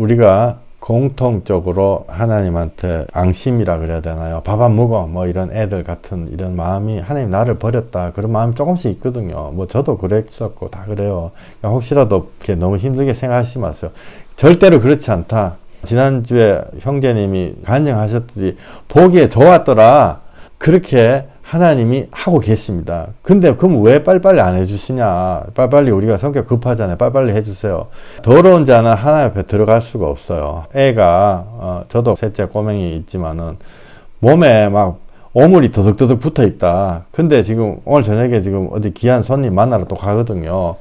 우리가 공통적으로 하나님한테 앙심이라 그래야 되나요? 밥 안 먹어 뭐 이런 애들 같은 이런 마음이 하나님 나를 버렸다 그런 마음이 조금씩 있거든요. 뭐 저도 그랬었고 다 그래요. 그러니까 혹시라도 이렇게 너무 힘들게 생각하지 마세요. 절대로 그렇지 않다. 지난주에 형제님이 간증하셨듯이 보기에 좋았더라. 그렇게 하나님이 하고 계십니다. 근데 그럼 왜 빨리빨리 안 해주시냐? 빨리빨리 우리가 성격 급하잖아요. 빨리빨리 해주세요. 더러운 자는 하나님 앞에 들어갈 수가 없어요. 애가, 어, 저도 셋째 꼬맹이 있지만은 몸에 막 오물이 더덕더덕 붙어 있다. 근데 지금 오늘 저녁에 지금 어디 귀한 손님 만나러 또 가거든요.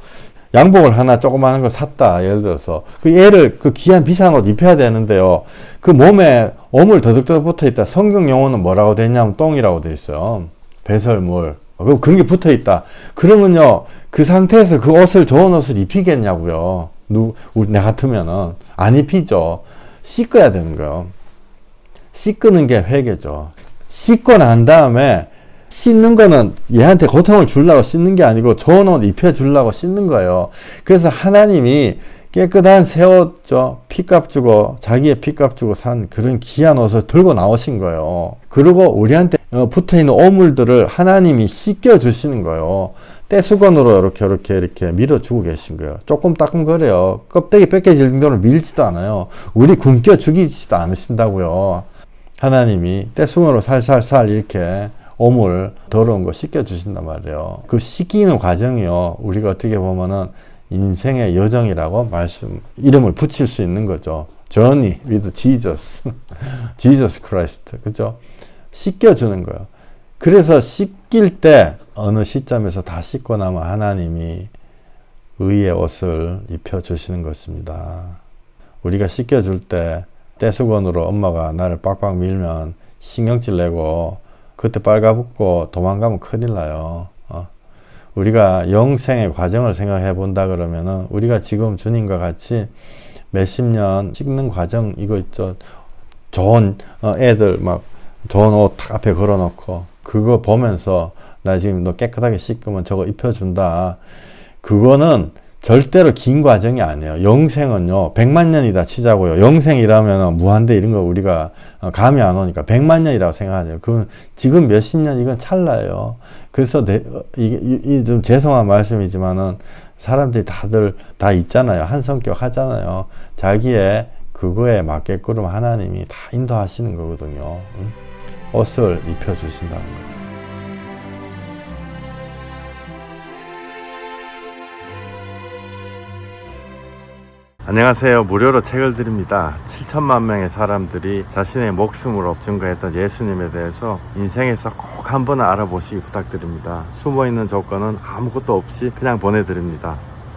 양복을 하나 조그마한 걸 샀다. 예를 들어서. 그 얘를 그 귀한 비싼 옷 입혀야 되는데요. 그 몸에 오물 더덕더덕 붙어 있다. 성경 용어는 뭐라고 돼 있냐면 똥이라고 돼 있어요. 배설물. 그 그런 게 붙어 있다. 그러면요. 그 상태에서 그 옷을 좋은 옷을 입히겠냐고요. 누, 우리 내 같으면은 안 입히죠. 씻어야 되는 거예요. 씻는 게 회개죠. 씻고 난 다음에 씻는 거는 얘한테 고통을 주려고 씻는 게 아니고 좋은 옷 입혀 주려고 씻는 거예요. 그래서 하나님이 깨끗한 새 옷, 죠 피값 주고, 자기의 피값 주고 산 그런 귀한 옷을 들고 나오신 거예요. 그리고 우리한테 어, 붙어 있는 오물들을 하나님이 씻겨 주시는 거예요. 떼수건으로 이렇게, 이렇게, 이렇게 밀어주고 계신 거예요. 조금 따끔거려요. 껍데기 뺏겨질 정도로 밀지도 않아요. 우리 굶겨 죽이지도 않으신다고요. 하나님이 떼수건으로 살살살 이렇게 오물, 더러운 거 씻겨 주신단 말이에요. 그 씻기는 과정이요. 우리가 어떻게 보면은 인생의 여정이라고 말씀, 이름을 붙일 수 있는 거죠. Journey with Jesus. Jesus Christ. 그죠? 씻겨주는 거예요. 그래서 씻길 때 어느 시점에서 다 씻고 나면 하나님이 의의 옷을 입혀 주시는 것입니다. 우리가 씻겨줄 때 떼수건으로 엄마가 나를 빡빡 밀면 신경질 내고 그때 빨가붙고 도망가면 큰일 나요. 어. 우리가 영생의 과정을 생각해 본다 그러면은 우리가 지금 주님과 같이 몇십 년 찍는 과정 이거 있죠. 좋은 어, 애들 막 좋은 옷 앞에 걸어놓고 그거 보면서 나 지금 너 깨끗하게 씻으면 저거 입혀준다. 그거는 절대로 긴 과정이 아니에요. 영생은요, 백만 년이다 치자고요. 영생이라면 무한대 이런 거 우리가 어, 감이 안 오니까 백만 년이라고 생각하죠. 그 지금 몇십 년 이건 찰나예요. 그래서 내, 어, 이게 이- 이좀 죄송한 말씀이지만은 사람들이 다들 다 있잖아요. 한 성격 하잖아요. 자기의 그거에 맞게끔 하나님이 다 인도하시는 거거든요. 응? 옷을 입혀주신다는 거죠. 안녕하세요. 무료로 책을 드립니다. 7천만 명의 사람들이 자신의 목숨으로 증거했던 예수님에 대해서 인생에서 꼭 한 번은 알아보시기 부탁드립니다. 숨어 있는 조건은 아무것도 없이 그냥 보내드립니다.